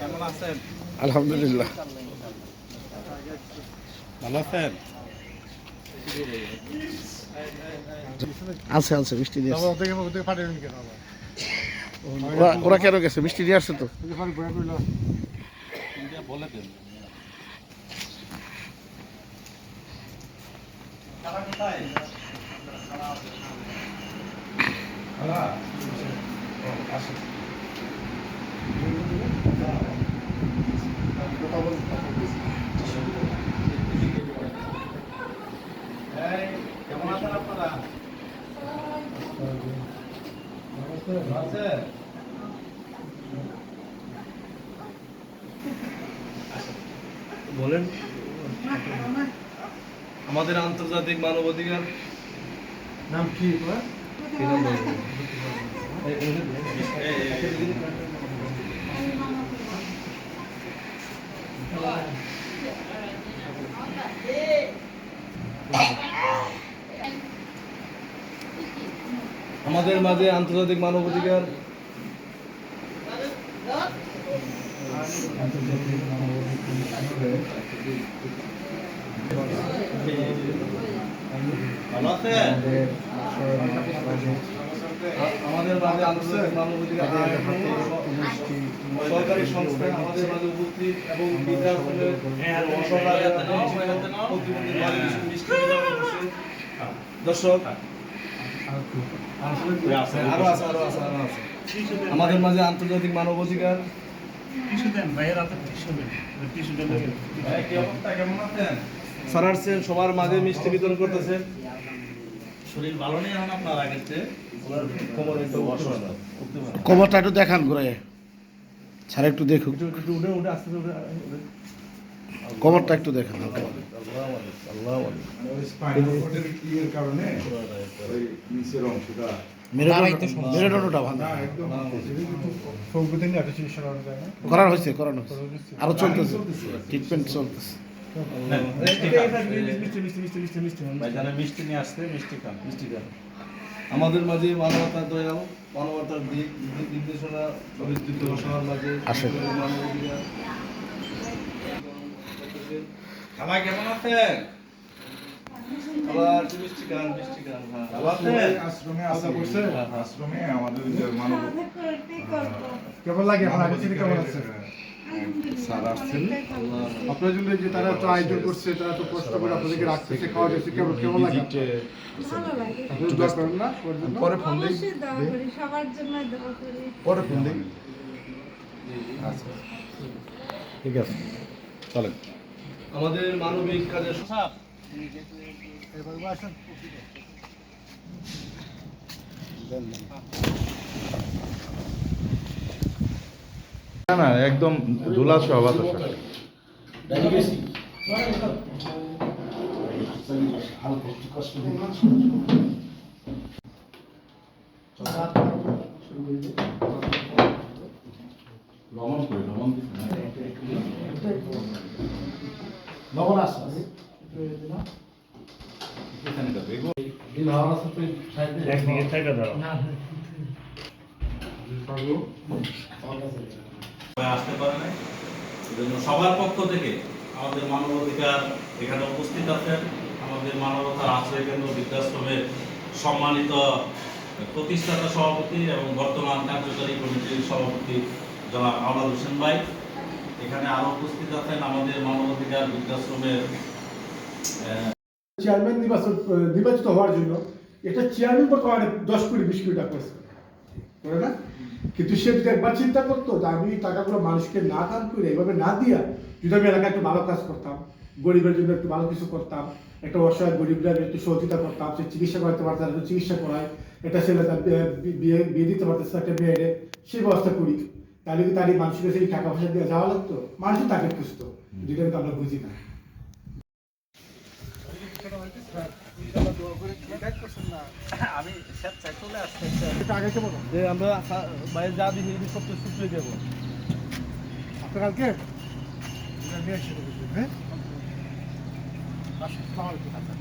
কেমন আলহামদুলিল্লাহ। ভালো আছেন? আছে আছে মিষ্টি দিয়ে ওরা কেন গেছে? মিষ্টি দিয়ে আসছে তো। বলে দেন কেমন আছেন আপনারা বলেন আমাদের আন্তর্জাতিক মানবাধিকার নাম কি তোমার আমাদের মাঝে আন্তর্জাতিক মানবাধিকার আমাদের মাঝে আন্তর্জাতিক মানবাধিকার সরকারি সংস্থা আমাদের মাঝে উপস্থিত এবং। দর্শক আরও আছে আরও আছে আরও আছে আমাদের মাঝে আন্তর্জাতিক মানবাধিকার। স্যার আসছেন সবার মাঝে মিষ্টি বিতরণ করতেছেন শরীর ভালো নেই এখন আপনার আগের চেয়ে। কবরটা একটু দেখান ঘুরে স্যার একটু দেখুক। একটু একটু উঠে উঠে আস্তে। কবরটা একটু দেখান না করার হয়েছে করানো হয়েছে। আরও চলতেছে। ট্রিটমেন্ট চলতেছে। মিষ্টি নিয়ে আসতে মিষ্টি খান মিষ্টি খান। আমাদের মাঝে মানবতার দয়াল মানবতার দিক নির্দেশনা সবার মাঝে আসেন। খালা কেমন আছেন? হ্যাঁ। আশ্রমে আসা করছে। আশ্রমে আমাদের যে মানব কেমন লাগে? কেমন আছে? আসছেন। আপনার জন্য যে তারা তো আয়োজন করছে তারা তো কষ্ট করে আপনাদেরকে রাখতেছে খাওয়া যাচ্ছে কেমন কেমন লাগে? পরে ফোন দিই। অবশ্যই দোয়া করি সবার জন্য দোয়া করি। পরে ফোন দিই। ঠিক আছে। চলেন। আমাদের মানবিক কাজের না না একদম ধুলা সহ বাতাস লবণ করি লবণ লবণ আসতে পারে নাই। এজন্য সবার পক্ষ থেকে আমাদের মানবাধিকার এখানে উপস্থিত আছেন। আমাদের মানবতার আশ্রয় কেন্দ্র বৃদ্ধাশ্রমের সম্মানিত প্রতিষ্ঠাতা সভাপতি এবং বর্তমান কার্যকারী কমিটির সভাপতি জনাব আওলাদ হোসেন ভাই। এখানে আরও উপস্থিত আছেন আমাদের মানবাধিকার বৃদ্ধাশ্রমের চেয়ারম্যান নির্বাচন নির্বাচিত হওয়ার জন্য এটা চেয়ারম্যান বর্তমানে দশ কোটি, বিশ কোটি টাকা খরচ করে না? কিন্তু সে যদি একবার চিন্তা করতো যে আমি টাকাগুলো মানুষকে না দান করে এইভাবে না দিয়া যদি আমি এলাকায় একটু ভালো কাজ করতাম, গরিবের জন্য একটু ভালো কিছু করতাম, একটা অসহায় গরিবরা একটু সহযোগিতা করতাম, সে চিকিৎসা করাতে পারতাম চিকিৎসা করায়, একটা ছেলে তার বিয়ে বিয়ে দিতে পারতেছে একটা মেয়েরে সেই ব্যবস্থা করি। তাহলে কি তার এই মানুষের কাছে টাকা পয়সা দিয়ে যাওয়া লাগতো? মানুষ তাকে খুঁজতো যেটা কিন্তু আমরা বুঝি না। আমি যে আমরা বাইরে আপনার